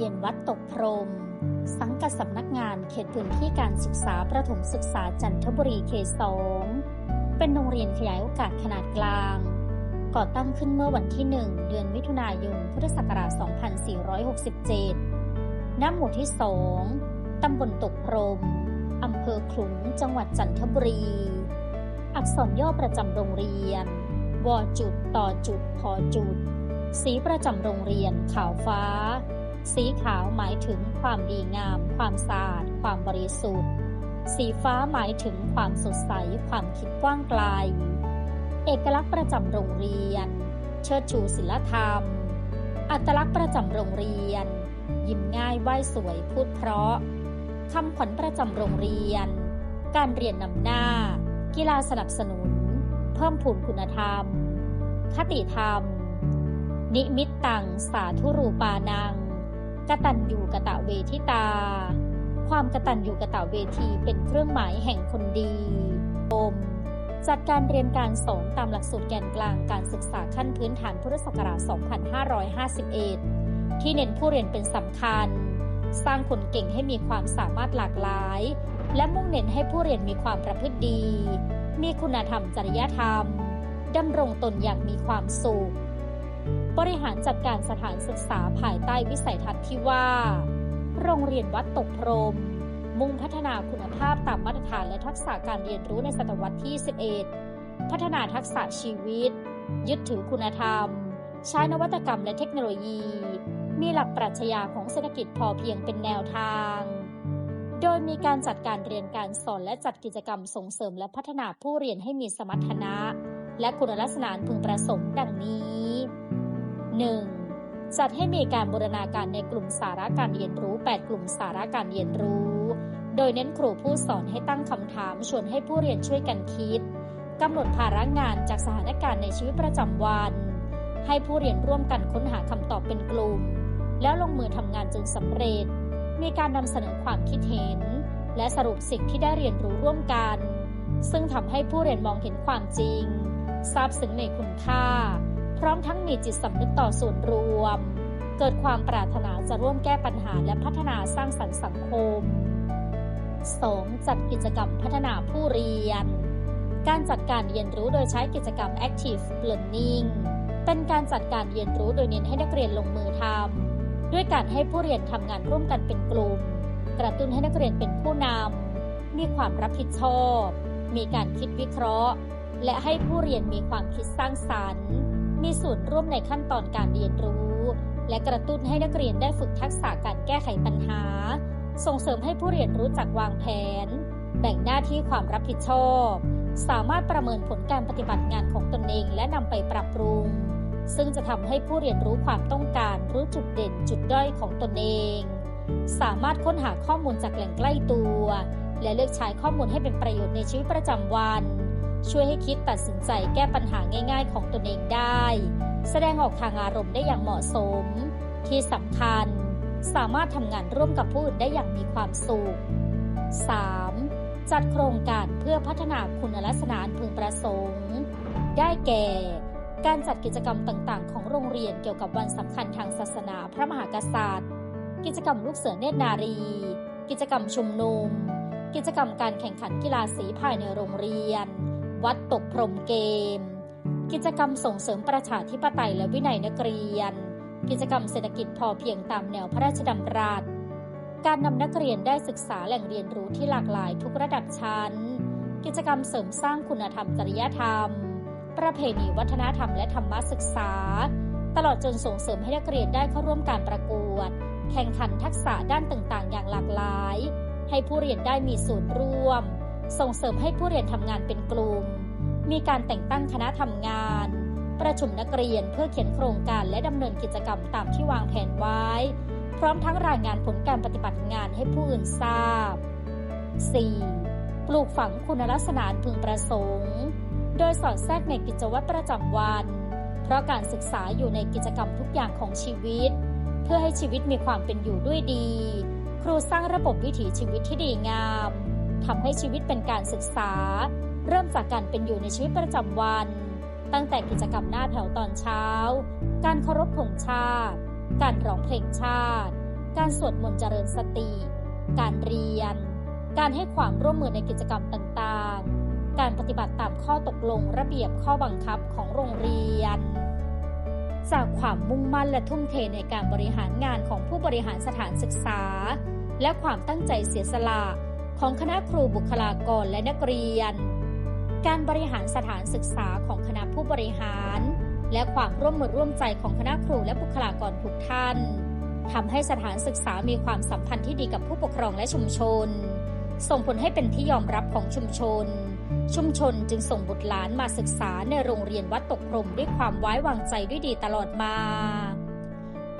รียนวัดตกพรม สังกัดสำนักงานเขตพื้นที่การศึกษาประถมศึกษาจันทบุรีเขตสองเป็นโรงเรียนขยายโอกาสขนาดกลาง ก่อตั้งขึ้นเมื่อวันที่ 1 เดือนมิถุนายน พุทธศักราช 2467 ณ หมู่ที่ 2 ตำบลตกพรม อำเภอขลุง จังหวัดจันทบุรี อักษรย่อประจำโรงเรียน วจุด ต่อจุด พอจุด สีประจำโรงเรียนขาวฟ้า สีขาวหมายถึงความดีงาม ความสะอาด ความบริสุทธิ์ สีฟ้าหมายถึงความสดใส ความคิดกว้างไกล เอกลักษณ์ประจำโรงเรียน เชิดชูศิลธรรม อัตลักษณ์ประจำโรงเรียน ยิ้มง่ายไหวสวยพูดเพราะคำขวัญประจำโรงเรียน การเรียนนำหน้า กีฬาสนับสนุน เพิ่มพูนคุณธรรม คติธรรม นิมิตตังสาธุรูปานัง กตัญญูกะตะเวทิตา ความกตัญญูกะตะเวทีเป็นเครื่องหมายแห่งคนดีอมจัดการเรียนการสอนตามหลักสูตรแกนกลางการศึกษาขั้นพื้นฐานพุทธศักราช 2551 ที่เน้นผู้เรียนเป็นสำคัญ สร้างคนเก่งให้มีความสามารถหลากหลาย และมุ่งเน้นให้ผู้เรียนมีความประพฤติดี มีคุณธรรมจริยธรรมดำรงตนอย่างมีความสุข บริหารจัดการสถานศึกษาภายใต้วิสัยทัศน์ที่ว่า โรงเรียนวัดตกพรม มุ่งพัฒนาคุณภาพตามมาตรฐานและทักษะการเรียนรู้ในศตวรรษที่ 11 พัฒนาทักษะชีวิต ยึดถือคุณธรรม ใช้นวัตกรรมและเทคโนโลยี มีหลักปรัชญาของเศรษฐกิจพอเพียงเป็นแนวทาง โดยมีการจัดการเรียนการสอนและจัดกิจกรรมส่งเสริมและพัฒนาผู้เรียนให้มีสมรรถนะ และคุณลักษณะพึงประสงค์ดังนี้ 1. จัดให้มีการบูรณาการในกลุ่มสาระการเรียนรู้ 8 กลุ่มสาระการเรียนรู้ โดยเน้นครูผู้สอนให้ตั้งคำถามชวนให้ผู้เรียนช่วยกันคิดกำหนดภาระงานจากสถานการณ์ในชีวิตประจำวัน ให้ผู้เรียนร่วมกันค้นหาคำตอบเป็นกลุ่ม แล้วลงมือทำงานจนสำเร็จ มีการนำเสนอความคิดเห็น และสรุปสิ่งที่ได้เรียนรู้ร่วมกัน ซึ่งทำให้ผู้เรียนมองเห็นความจริง ทราบซึ้งในคุณค่า พร้อมทั้งมีจิตสำนึกต่อส่วนรวม เกิดความปรารถนาจะร่วมแก้ปัญหาและพัฒนาสร้างสรรค์สังคม 2. จัดกิจกรรมพัฒนาผู้เรียน การจัดการเรียนรู้โดยใช้กิจกรรม Active Learning เป็นการจัดการเรียนรู้โดยเน้นให้นักเรียนลงมือทำด้วยการให้ผู้เรียนทำงานร่วมกันเป็นกลุ่ม กระตุ้นให้นักเรียนเป็นผู้นำมีความรับผิดชอบ มีการคิดวิเคราะห์ และให้ผู้เรียนมีความคิดสร้างสรรค์ มีส่วนร่วมในขั้นตอนการเรียนรู้ และกระตุ้นให้นักเรียนได้ฝึกทักษะการแก้ไขปัญหา ส่งเสริมให้ผู้เรียนรู้จักวางแผน แบ่งหน้าที่ความรับผิดชอบ สามารถประเมินผลการปฏิบัติงานของตนเองและนำไปปรับปรุง ซึ่งจะทำให้ผู้เรียนรู้ความต้องการรู้จุดเด่นจุดด้อยของตนเอง สามารถค้นหาข้อมูลจากแหล่งใกล้ตัว และเลือกใช้ข้อมูลให้เป็นประโยชน์ในชีวิตประจำวัน ช่วยให้คิดตัดสินใจแก้ปัญหาง่าย ๆ ของตนเองได้ แสดงออกทางอารมณ์ได้อย่างเหมาะสม ที่สำคัญ สามารถทำงานร่วมกับผู้อื่นได้อย่างมีความสุข 3. จัดโครงการเพื่อพัฒนาคุณลักษณะอันพึงประสงค์ ได้แก่ การจัดกิจกรรมต่างๆ ของโรงเรียนเกี่ยวกับวันสำคัญทางศาสนาพระมหากษัตริย์ กิจกรรมลูกเสือเนตรนารี กิจกรรมชุมนุม กิจกรรมการแข่งขันกีฬาสีภายในโรงเรียน วัดตกพรมเกม กิจกรรมส่งเสริมประชาธิปไตยและวินัยนักเรียน กิจกรรมเศรษฐกิจพอเพียงตามแนวพระราชดำรัส การนำนักเรียนได้ศึกษาแหล่งเรียนรู้ที่หลากหลายทุกระดับชั้น กิจกรรมเสริมสร้างคุณธรรมจริยธรรม ประเพณีวัฒนธรรมและธรรมศึกษา ตลอดจนส่งเสริมให้นักเรียนได้เข้าร่วมการประกวด แข่งขันทักษะด้านต่างๆ อย่างหลากหลาย ให้ผู้เรียนได้มีส่วนร่วม ส่งเสริมให้ผู้เรียนทำงานเป็นกลุ่ม มีการแต่งตั้งคณะทำงาน ประชุมนักเรียนเพื่อเขียนโครงการและดำเนินกิจกรรมตามที่วางแผนไว้ พร้อมทั้งรายงานผลการปฏิบัติงานให้ผู้อื่นทราบ 4. ปลูกฝังคุณลักษณะพึงประสงค์ โดยสอดแทรกในกิจวัตรประจำวัน เพราะการศึกษาอยู่ในกิจกรรมทุกอย่างของชีวิต เพื่อให้ชีวิตมีความเป็นอยู่ด้วยดี ครูสร้างระบบวิถีชีวิตที่ดีงาม ทำให้ชีวิตเป็นการศึกษา เริ่มจากการเป็นอยู่ในชีวิตประจำวัน ตั้งแต่กิจกรรมหน้าแถวตอนเช้า การเคารพธงชาติ การร้องเพลงชาติ การสวดมนต์เจริญสติ การเรียน การให้ความร่วมมือในกิจกรรมต่างๆ การปฏิบัติตามข้อตกลงระเบียบข้อบังคับของโรงเรียน จากความมุ่งมั่นและทุ่มเทในการบริหารงานของผู้บริหารสถานศึกษา และความตั้งใจเสียสละ ของคณะครูบุคลากรและนักเรียน การบริหารสถานศึกษาของคณะผู้บริหาร และความร่วมมือร่วมใจของคณะครูและบุคลากรทุกท่านทำให้สถานศึกษามีความสัมพันธ์ที่ดีกับผู้ปกครองและชุมชน ส่งผลให้เป็นที่ยอมรับของชุมชน ชุมชนจึงส่งบุตรหลานมาศึกษาในโรงเรียนวัดตกพรมด้วยความไว้วางใจด้วยดีตลอดมา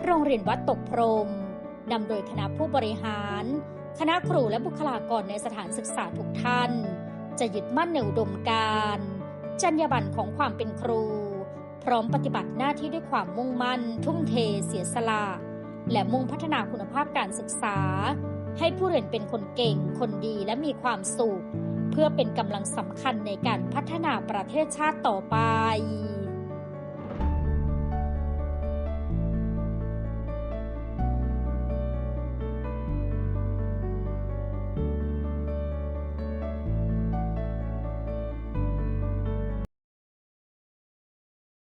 โรงเรียนวัดตกพรมนำโดยคณะผู้บริหาร คณะครูและบุคลากรในสถานศึกษาทุกท่าน จะยึดมั่นในอุดมการจรรยาบรรณของความเป็นครู พร้อมปฏิบัติหน้าที่ด้วยความมุ่งมั่น ทุ่มเท เสียสละ และมุ่งพัฒนาคุณภาพการศึกษา ให้ผู้เรียนเป็นคนเก่ง คนดีและมีความสุข เพื่อเป็นกำลังสำคัญในการพัฒนาประเทศชาติต่อไป